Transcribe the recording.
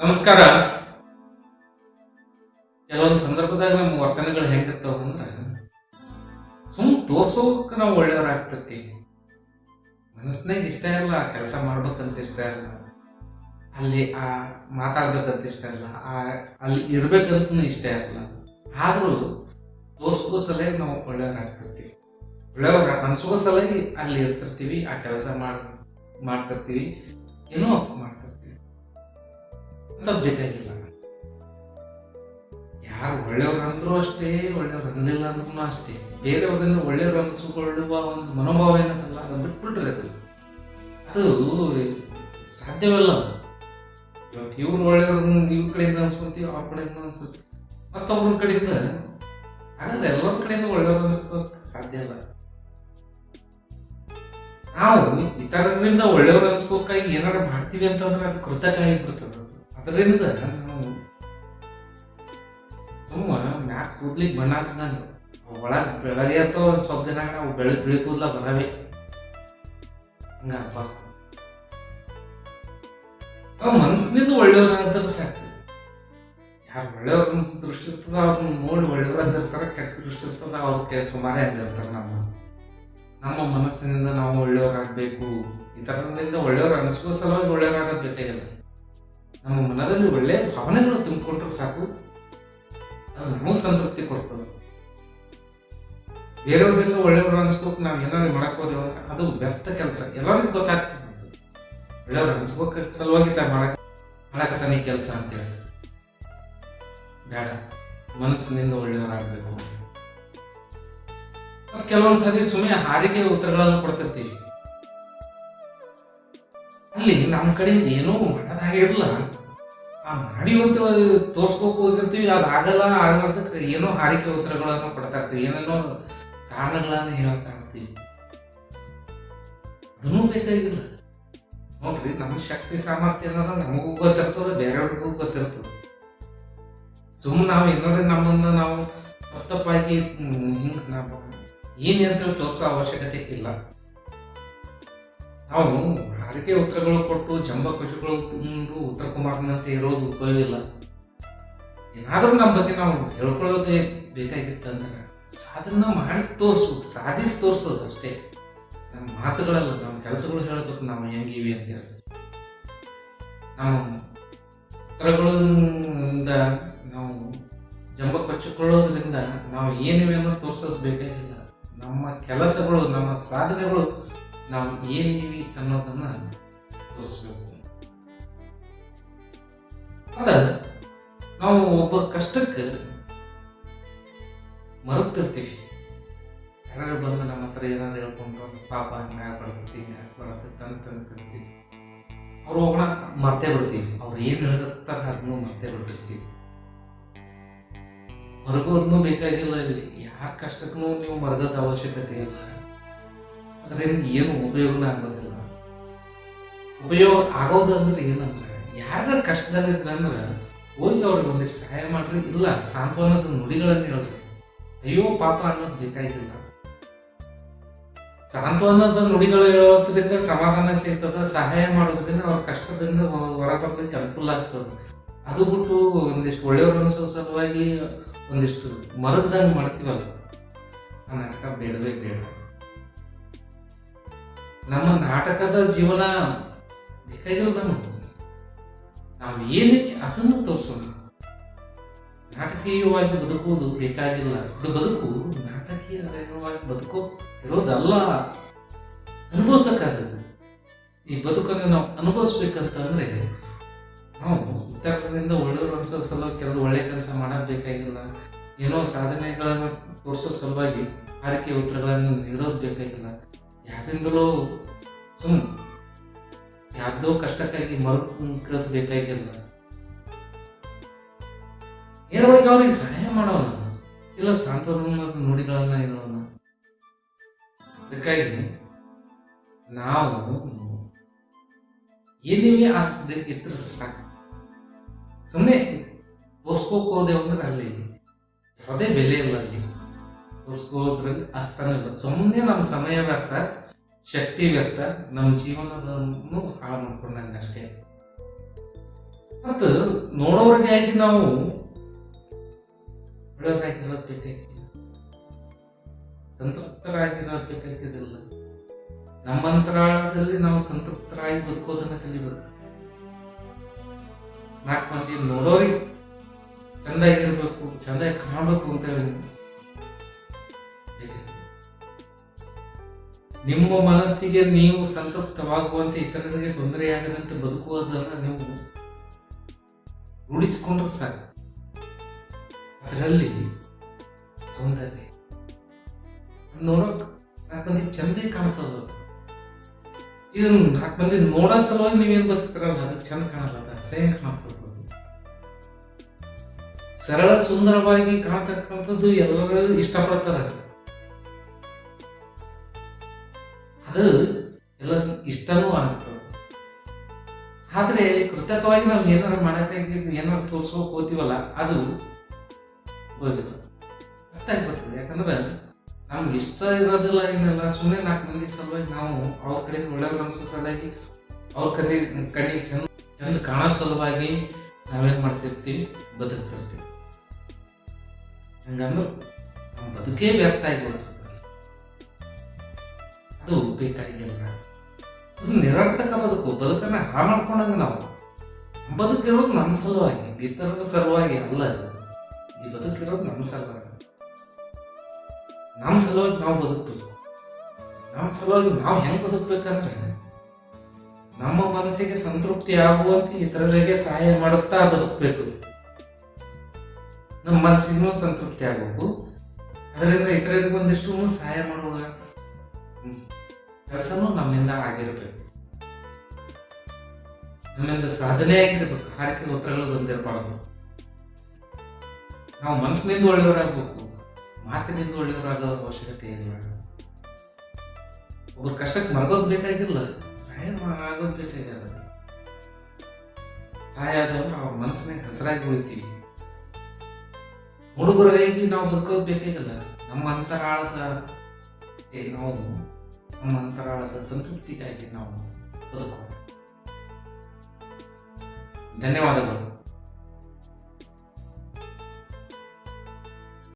ನಮಸ್ಕಾರ. ಕೆಲವೊಂದು ಸಂದರ್ಭದಾಗ ನಮ್ಮ ವರ್ತನೆಗಳು ಹೆಂಗಿರ್ತಾವ ಅಂದ್ರೆ, ಸುಮ್ ತೋರ್ಸೋಕ್ ನಾವು ಒಳ್ಳೆಯವ್ರಾಗ್ತಿರ್ತೀವಿ. ಮನಸ್ಸಿನಾಗ ಇಷ್ಟ ಇರಲ್ಲ ಆ ಕೆಲಸ ಮಾಡ್ಬೇಕಂತ ಇಷ್ಟ ಇರಲ್ಲ, ಅಲ್ಲಿ ಆ ಮಾತಾಡ್ಬೇಕಂತ ಇಷ್ಟ ಇರಲ್ಲ, ಆ ಅಲ್ಲಿ ಇರ್ಬೇಕಂತ ಇಷ್ಟ ಇರಲ್ಲ. ಆದರೂ ತೋರ್ಸ್ಕೋ ಸಲಹೆ ನಾವು ಒಳ್ಳೆಯವ್ರಾಗ್ತಿರ್ತೀವಿ. ಒಳ್ಳೆಯವ್ರ ಅನ್ಸೋ ಸಲಹೆ ಅಲ್ಲಿ ಇರ್ತಿರ್ತೀವಿ, ಆ ಕೆಲಸ ಮಾಡ್, ಮಾಡ್ತಿರ್ತೀವಿ, ಏನೋ ಮಾಡ್ತಿರ್ತೀವಿ. ಬೇಕಾಗಿಲ್ಲ. ಯಾರು ಒಳ್ಳೆಯವ್ರು ಅಂದ್ರೂ ಅಷ್ಟೇ, ಒಳ್ಳೆಯವ್ರು ಅನ್ನಲಿಲ್ಲ ಅಂದ್ರೂ ಅಷ್ಟೇ. ಬೇರೆಯವ್ರಿಂದ ಒಳ್ಳೆಯವ್ರು ಅನಿಸಿಕೊಳ್ಳುವ ಒಂದು ಮನೋಭಾವ ಏನಂತಲ್ಲ, ಅದನ್ನು ಬಿಟ್ಬಿಟ್ರೆ ಅದು. ಅದು ಸಾಧ್ಯವಿಲ್ಲ. ಇವತ್ತು ಇವ್ರು ಒಳ್ಳೆಯವ್ರು ಇವ್ರ ಕಡೆಯಿಂದ ಅನ್ಸ್ಕೊಂತೀವಿ, ಅವ್ರ ಕಡೆಯಿಂದ ಅನ್ಸುತ್ತೆ. ಮತ್ತೊಬ್ಬರ ಕಡೆಯಿಂದ ಹಾಗಾದ್ರೆ ಎಲ್ಲರ ಕಡೆಯಿಂದ ಒಳ್ಳೆಯವ್ರು ಅನ್ಸ್ಕೋಕ್ ಸಾಧ್ಯ ಇಲ್ಲ. ನಾವು ಇತರರಿಂದ ಒಳ್ಳೆಯವ್ರು ಅನ್ಸ್ಕೋಕಾಗಿ ಏನಾರ ಮಾಡ್ತೀವಿ ಅಂತಂದ್ರೆ ಅದು ಕೃತಕ ಆಗಿಬಿಡ್ತದೆ. ಅದು. ಅದರಿಂದ ಮ್ಯಾಕ್ ಕೂದ್ಲಿಗೆ ಬಣ್ಣ ಹಚ್ದಂಗ ಒಳಗೆ ಬೆಳಗ್ಗೆ ಅಥವಾ ಒಂದು ಸ್ವಲ್ಪ ದಿನ ನಾವು ಬೆಳಗ್ಗೆ ಬಿಳಿ ಕೂದಲ ಬರವೆ ಹಂಗ ಆಗ್ಬಾರ್ದು ನಾವು ಮನಸ್ಸಿನಿಂದ ಒಳ್ಳೆಯವ್ರು ಅಂತಾರೆ ಸಾಕು ಯಾರು ಒಳ್ಳೆಯವ್ರ ದೃಷ್ಟಿ ಇರ್ತದ ಅವ್ರನ್ನ ನೋಡಿ ಒಳ್ಳೆಯವ್ರ ಅಂದಿರ್ತಾರೆ ಕೆಟ್ಟ ದೃಷ್ಟಿ ಇರ್ತದ ಅವ್ರಿಗೆ ಸುಮಾರೇ ಅಂದಿರ್ತಾರೆ ನಮ್ಮ ನಮ್ಮ ಮನಸ್ಸಿನಿಂದ ನಾವು ಒಳ್ಳೆಯವರಾಗಬೇಕು ಇತರರಿಂದ ಒಳ್ಳೆಯವ್ರು ಅನಿಸ್ಕೋ ಸಲುವಾಗಿ ಒಳ್ಳೆಯವರಾಗೋದು ಬೇಕಾಗಿಲ್ಲ ನಮ್ಮ ಮನದಲ್ಲಿ ಒಳ್ಳೆಯ ಭಾವನೆಗಳು ತುಂಬಿಕೊಂಡ್ರೆ ಸಾಕು. ಅದು ನಮಗೂ ಸಂತೃಪ್ತಿ ಕೊಡ್ತದೆ. ಬೇರೆಯವ್ರಿಂದ ಒಳ್ಳೆಯವ್ರು ಅನ್ಸ್ಬೇಕು, ನಾವು ಏನಾದ್ರು ಮಾಡಕ್ ಅಂದ್ರೆ ಅದು ವ್ಯರ್ಥ ಕೆಲಸ. ಎಲ್ಲರಿಗೂ ಗೊತ್ತಾಗ್ತದೆ. ಒಳ್ಳೆಯವ್ರು ಅನ್ಸ್ಬೇಕು, ಸಲುವಾಗಿ ತಾ ಮಾಡಕ್, ಮಾಡಕತ್ತಾನೆ ಕೆಲಸ ಅಂತೇಳಿ. ಬೇಡ. ಮನಸ್ಸಿನಿಂದ ಒಳ್ಳೆಯವರಾಗಬೇಕು. ಮತ್ತು ಕೆಲವೊಂದು ಸಾರಿ ಸುಮ್ಮನೆ ಹಾರಿಕೆ ಉತ್ತರಗಳನ್ನು ಕೊಡ್ತಿರ್ತೀವಿ. ಅಲ್ಲಿ ನಮ್ಮ ಕಡೆಯಿಂದ ಏನೂ ಮಾಡೋದಾಗಿರಲ್ಲ ಆ ಮಾಡಿವಂತ ತೋರ್ಸ್ಕೋಕ್ ಹೋಗಿರ್ತೀವಿ, ಅದು ಆಗಲ್ಲ ಆಗಲಾರ್ದಕ್ಕೆ ಏನೋ ಹಾರಿಕೆ ಉತ್ತರಗಳನ್ನು ಕೊಡ್ತಾ ಇರ್ತೀವಿ, ಏನೇನೋ ಕಾರಣಗಳನ್ನು ಹೇಳ್ತಾ ಇರ್ತೀವಿ. ಅದನ್ನೂ ಬೇಕಾಗಿಲ್ಲ. ನೋಡ್ರಿ ನಮ್ಮ ಶಕ್ತಿ ಸಾಮರ್ಥ್ಯ ಅನ್ನೋದು ನಮಗೂ ಗೊತ್ತಿರ್ತದೆ, ಬೇರೆಯವ್ರಿಗೂ ಗೊತ್ತಿರ್ತದೆ. ಸುಮ್ಮನೆ ನಾವು ಇನ್ನೋದ್ರೆ ನಮ್ಮನ್ನು ನಾವು ತಪ್ಪಾಗಿ ಹಿಂಗೆ ನಾವು ಏನು ಅಂತೇಳಿ ತೋರಿಸೋ ಅವಶ್ಯಕತೆ ಇಲ್ಲ. ನಾವು ಅದಕ್ಕೆ ಉತ್ತರಗಳು ಕೊಟ್ಟು ಜಂಬ ಕಚುಗಳು ತಿಂದು ಉತ್ತರ ಕುಮಾರನಂತೆ ಇರೋದು ಉಪಯೋಗ ಇಲ್ಲ ಏನಾದರೂ ನಮ್ಮ ಬಗ್ಗೆ ನಾವು ಹೇಳ್ಕೊಳ್ಳೋದೇ ಬೇಕಾಗಿತ್ತಂದ್ರೆ ಸಾಧನ ಮಾಡಿಸಿ ತೋರಿಸ್ಬೇಕು ಸಾಧಿಸಿ ತೋರಿಸೋದು ಅಷ್ಟೇ. ನಮ್ಮ ಮಾತುಗಳಲ್ಲ, ನಮ್ಮ ಕೆಲಸಗಳು ಹೇಳ್ಬೇಕು, ನಾವು ಹೆಂಗಿವಿ ಅಂತೇಳಿ ನಾವು ಉತ್ತರಗಳಿಂದ ನಾವು ಜಂಬ ಕೊಚ್ಚಿಕೊಳ್ಳೋದ್ರಿಂದ ನಾವು ಏನಿವೆ ಅನ್ನೋದು ತೋರಿಸೋದು ಬೇಕಾಗಿಲ್ಲ. ನಮ್ಮ ಕೆಲಸಗಳು, ನಮ್ಮ ಸಾಧನೆಗಳು ನಾವು ಏನಿವಿ ಅನ್ನೋದನ್ನ ತೋರಿಸ್ಬೇಕು. ಅದ ನಾವು ಒಬ್ಬ ಕಷ್ಟಕ್ಕೆ ಮರುತ್ತಿರ್ತೀವಿ ಯಾರು ಬಂದು ನಮ್ಮ ಹತ್ರ ಏನಾದ್ರು ಹೇಳ್ಕೊಂಡು ಪಾಪ ಹಂಗ ಬರ್ತೈತಿ ಹಿಂಗ ಬರ್ತೈತಿ ಅಂತ ಅಂತಿರ್ತೀವಿ ಅವ್ರು ಒಬ್ಬ ಮರ್ತೇ ಬಿಡ್ತೀವಿ. ಅವ್ರು ಏನು ಹೇಳಿರ್ತಾರ ಅದನ್ನು ಮರ್ತೇ ಬಿಟ್ಟಿರ್ತೀವಿ. ಮರಗೋದ್ನು ಬೇಕಾಗಿಲ್ಲ ಇಲ್ಲಿ. ಯಾರ ಕಷ್ಟಕ್ಕೂ ನೀವು ಮರಗದ ಅವಶ್ಯಕತೆ ಇಲ್ಲ. ಅದರಿಂದ ಏನು ಉಪಯೋಗನ ಆಗೋದಿಲ್ಲ ಉಪಯೋಗ ಆಗೋದು ಅಂದ್ರೆ ಏನಂದ್ರೆ ಯಾರ ಕಷ್ಟದಲ್ಲಿದ್ರೆ ಅಂದ್ರೆ ಹೋಗಿ ಅವ್ರಿಗೆ ಒಂದಿಷ್ಟು ಸಹಾಯ ಮಾಡ್ರಿ, ಇಲ್ಲ ಸಾಂತ್ವನದ ನುಡಿಗಳನ್ನು ಹೇಳ್ರಿ ಅಯ್ಯೋ ಪಾಪ ಅನ್ನೋದು ಬೇಕಾಗಿಲ್ಲ ಸಾಂತ್ವನದ ನುಡಿಗಳು ಹೇಳೋದ್ರಿಂದ ಸಮಾಧಾನ ಸಿಗ್ತದ, ಸಹಾಯ ಮಾಡೋದ್ರಿಂದ ಅವ್ರ ಕಷ್ಟದಿಂದ ಹೊರ ಬರ್ಲಿಕ್ಕೆ ಅನುಕೂಲ ಆಗ್ತದೆ. ಅದು ಬಿಟ್ಟು ಒಂದಿಷ್ಟು ಒಳ್ಳೆಯವ್ರು ಅನ್ಸೋ ಸಲುವಾಗಿ ಒಂದಿಷ್ಟು ಮರಗ್ದಂಗೆ ಮಾಡ್ತೀವಲ್ಲ. ಆ ನಾಟಕ ಬೇಡವೇ ಬೇಡ. ನಮ್ಮ ನಾಟಕದ ಜೀವನ ಬೇಕಾಗಿಲ್ಲ ನಮಗೆ ನಾವು ಏನಕ್ಕೆ ಅದನ್ನು ತೋರಿಸೋಣ. ನಾಟಕೀಯವಾಗಿ ಬದುಕುವುದು ಬೇಕಾಗಿಲ್ಲ. ಇದು ಬದುಕು ನಾಟಕೀಯವಾಗಿ ಬದುಕೋ ಇರೋದಲ್ಲ. ಅನುಭವಿಸಕ್ಕಾಗ ಈ ಬದುಕನ್ನು ನಾವು ಅನುಭವಿಸ್ಬೇಕಂತಂದ್ರೆ ನಾವು ಇತರರಿಂದ ಒಳ್ಳೆಯವ್ರು ಅನ್ಸೋ ಸಲ ಕೆಲವು ಒಳ್ಳೆ ಕೆಲಸ ಮಾಡಬೇಕಾಗಿಲ್ಲ. ಬೇಕಾಗಿಲ್ಲ ಏನೋ ಸಾಧನೆಗಳನ್ನು ತೋರಿಸೋ ಸಲುವಾಗಿ ಆರೈಕೆ ಉತ್ತರಗಳನ್ನು ನೀಡೋದು ಬೇಕಾಗಿಲ್ಲ. ಯಾರಿಂದಲೂ ಸುಮ್ ಯಾರ್ದೋ ಕಷ್ಟಕ್ಕಾಗಿ ಮರು ಬೇಕಾಗಿಲ್ಲ. ನೇರವಾಗಿ ಅವ್ರಿಗೆ ಸಹಾಯ ಮಾಡೋಣ. ಇಲ್ಲ ಸಾಂತ್ವನ ನುಡಿಗಳನ್ನ ಇರೋಣ ಅದಕ್ಕಾಗಿ ನಾವು ಏನಿವೆ ಆಗ್ತದೆ ಇದ್ರ ಸಾಕು. ಸುಮ್ಮನೆ ಓಸ್ಕೋಕೋದೆ ಅಂದ್ರೆ ಅಲ್ಲಿ ಯಾವುದೇ ಬೆಲೆ ಇಲ್ಲ ಅಲ್ಲಿ. ತೋರ್ಸ್ಕೋದ್ರಲ್ಲಿ ಅರ್ಥನೇ ಇಲ್ಲ. ಸುಮ್ಮನೆ ನಮ್ಮ ಸಮಯ ವ್ಯರ್ಥ, ಶಕ್ತಿ ವ್ಯರ್ಥ ನಮ್ಮ ಜೀವನವನ್ನು ಹಾಳು ಮಾಡ್ಕೊಂಡಂಗೆ ಅಷ್ಟೇ. ಮತ್ತು ನೋಡೋರಿಗಾಗಿ ನಾವು ಒಳ್ಳೆಯವರಾಗಿರೋದು ಬೇಕಾಗಿಲ್ಲ ಸಂತೃಪ್ತರಾಗಿರೋದು ಬೇಕಾಗಿದ್ದಿಲ್ಲ ನಮ್ಮ ಅಂತರಾಳದಲ್ಲಿ ನಾವು ಸಂತೃಪ್ತರಾಗಿ ಬದುಕೋದನ್ನ ಕಲಿಬೇಕು. ನಾಲ್ಕು ಮಂದಿ ನೋಡೋರಿಗೆ ಚಂದಾಗಿರ್ಬೇಕು, ಚಂದಾಗಿ ಕಾಣಬೇಕು ಅಂತೇಳಿ ನಿಮ್ಮ ಮನಸ್ಸಿಗೆ ನೀವು ಸಂತೃಪ್ತವಾಗುವಂತೆ ಇತರರಿಗೆ ತೊಂದರೆಯಾಗದಂತೆ ಬದುಕುವುದನ್ನು ನೀವು ರೂಢಿಸಿಕೊಂಡ್ರೆ ಸಾಕು. ಅದರಲ್ಲಿ ಸೌಂದರ್ಯ ನೋಡೋಕೆ ನಾಲ್ಕು ಮಂದಿ ಚಂದೇ ಕಾಣ್ತದ ಇದನ್ನ ನಾಲ್ಕು ಮಂದಿ ನೋಡೋ ಸಲುವಾಗಿ ನೀವೇನು ಬದುಕ್ತಿರಲ್ಲ ಅದಕ್ಕೆ ಚಂದ ಕಾಣಲ್ಲ, ಅದು ಅಸಹ್ಯ ಕಾಣ್ತದ ಸರಳ ಸುಂದರವಾಗಿ ಕಾಣ್ತಕ್ಕಂಥದ್ದು ಎಲ್ಲರೂ ಇಷ್ಟಪಡ್ತಾರೆ. ಅದು ಎಲ್ಲರಿಗೂ ಇಷ್ಟನೂ ಆಗ್ತದೆ ಆದರೆ ಕೃತಕವಾಗಿ ನಾವು ಏನಾರು ಮಾಡೋಕ್ಕಾಗಿದ್ದು ಏನಾರು ತೋರಿಸೋಕೆ ಹೋಗ್ತೀವಲ್ಲ, ಅದು ಹೋಗಿಲ್ಲ. ಅರ್ಥ ಆಗ್ಬಿಡ್ತದೆ. ಯಾಕಂದ್ರೆ ನಮ್ಗೆ ಇಷ್ಟ ಇರೋದಿಲ್ಲ ಏನಲ್ಲ ಸುಮ್ಮನೆ ನಾಲ್ಕು ಮಂದಿ ಸಲುವಾಗಿ ನಾವು ಅವ್ರ ಕಡೆ ಒಳ್ಳೆಯವ್ರು ಅನ್ಸೋ ಸಲುವಾಗಿ, ಅವ್ರ ಕಡೆ ಕಣ್ಣಿಗೆ ಚಂದ, ಚೆಂದ ಕಾಣೋ ಸಲುವಾಗಿ ನಾವೇನು ಮಾಡ್ತಿರ್ತೀವಿ? ಬದುಕ್ತಿರ್ತೀವಿ. ಹಂಗಂದ್ರೆ ನಮ್ಮ ಬದುಕೇ ವ್ಯರ್ಥ ಆಗಿಬಿಡ್ತದೆ ಅದು ಬೇಕಾಗಿಲ್ಲ. ಅದು ನಿರರ್ಥಕ ಬದುಕು. ಬದುಕನ್ನ ಹಾಳು ಮಾಡ್ಕೊಂಡಂಗ ನಾವು ಬದುಕಿರೋದು ನಮ್ಮ ಸಲುವಾಗಿ, ಇತರರ ಸಲುವಾಗಿ ಅಲ್ಲ ಈ ಬದುಕಿರೋದು ನಮ್ಮ ಸಲುವಾಗಿ. ನಮ್ಮ ಸಲುವಾಗಿ ನಾವು ಬದುಕಬೇಕು. ನಮ್ಮ ಸಲುವಾಗಿ ನಾವು ಹೆಂಗ್ ಬದುಕಬೇಕಂದ್ರೆ, ನಮ್ಮ ಮನಸ್ಸಿಗೆ ಸಂತೃಪ್ತಿ ಆಗುವಂತೆ ಇತರರಿಗೆ ಸಹಾಯ ಮಾಡುತ್ತಾ ಬದುಕಬೇಕು. ನಮ್ಮ ಮನಸ್ಸಿಗೂ ಸಂತೃಪ್ತಿ ಆಗಬೇಕು ಅದರಿಂದ ಇತರರಿಗೆ ಒಂದಿಷ್ಟು ಸಹಾಯ ಮಾಡುವ ಕೆಲಸನೂ ನಮ್ಮಿಂದ ಆಗಿರಬೇಕು ನಮ್ಮಿಂದ ಸಾಧನೆ ಆಗಿರ್ಬೇಕು ಹಾಕಿ ಉತ್ತರಗಳು ಬಂದಿರಬಾರ್ದು. ನಾವು ಮನಸ್ಸಿನಿಂದ ಒಳ್ಳೆಯವರಾಗಬೇಕು, ಮಾತಿನಿಂದ ಒಳ್ಳೆಯವರಾಗೋ ಅವಶ್ಯಕತೆ ಇಲ್ಲ. ಒಬ್ಬರ ಕಷ್ಟಕ್ಕೆ ಮರಗೋದು ಬೇಕಾಗಿಲ್ಲ, ಸಹಾಯ ಆಗೋದು ಬೇಕಾಗ್ಯದ ಸಹಾಯ ಆದವ್ರು ಅವ್ರ ಮನಸ್ಸಿನಾಗ ಹಸರಾಗಿ ಉಳಿತೀವಿ. ಹುಡುಗರಾಗಿ ನಾವು ಬದುಕೋದು ಬೇಕಾಗಿಲ್ಲ, ನಮ್ಮ ಅಂತರಾಳದ ನಾವು ಅಂತರಾಳದ ಸಂತೃಪ್ತಿಗಾಗಿ ನಾವು ಬದುಕೋಣ ಧನ್ಯವಾದಗಳು